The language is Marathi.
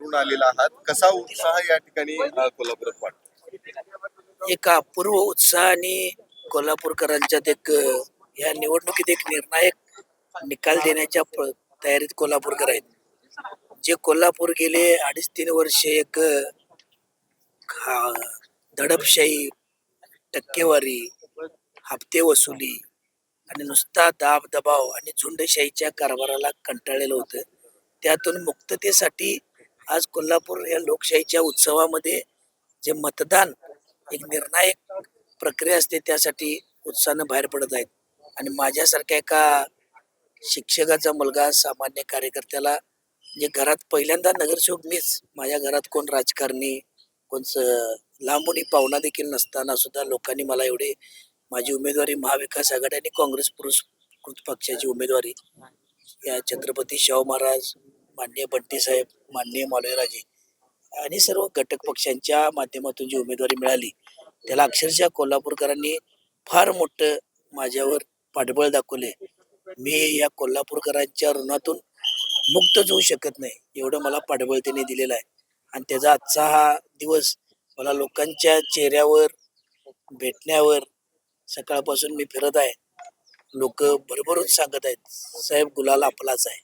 करून आलेला आहात. कसा उत्साह या ठिकाणी कोल्हापुरात वाटतो? एक अपूर्व उत्साह आणि कोल्हापूरकरांच्यात एक या निवडणुकीत एक निर्णायक निकाल देण्याच्या तयारीत कोल्हापूरकर आहेत. जे कोल्हापूर गेले अडीच तीन वर्षे एक दडपशाही टक्केवारी हप्ते वसुली आणि नुसता दाब दबाव आणि झुंडशाहीच्या कारभाराला कंटाळलेलं होतं. त्यातून मुक्ततेसाठी आज कोल्हापूर या लोकशाहीच्या उत्सवामध्ये जे मतदान एक निर्णायक प्रक्रिया असते त्यासाठी उत्साहानं बाहेर पडत आहेत. आणि माझ्यासारख्या एका शिक्षकाचा मुलगा सामान्य कार्यकर्त्याला जे घरात पहिल्यांदा नगरसेवक मीच माझ्या घरात कोण राजकारणी कोण लांबून पाहुणा देखील नसताना सुद्धा लोकांनी मला एवढे माझी उमेदवारी महाविकास आघाडी आणि काँग्रेस पुरस्कृत पक्षाची उमेदवारी या छत्रपती शाहू महाराज माननीय बंटी साहेब माननीय मालवीराजे आणि सर्व घटक पक्षांच्या माध्यमातून जी उमेदवारी मिळाली त्याला अक्षरशः कोल्हापूरकरांनी फार मोठं माझ्यावर पाठबळ दाखवले. मी या कोल्हापूरकरांच्या ऋणातून मुक्तच होऊ शकत नाही एवढं मला पाठबळ त्यांनी दिलेलं आहे. आणि त्याचा आजचा हा दिवस मला लोकांच्या चेहऱ्यावर भेटण्यावर सकाळपासून मी फिरत आहे. लोक भरभरून सांगत आहेत साहेब गुलाल आपलाच आहे.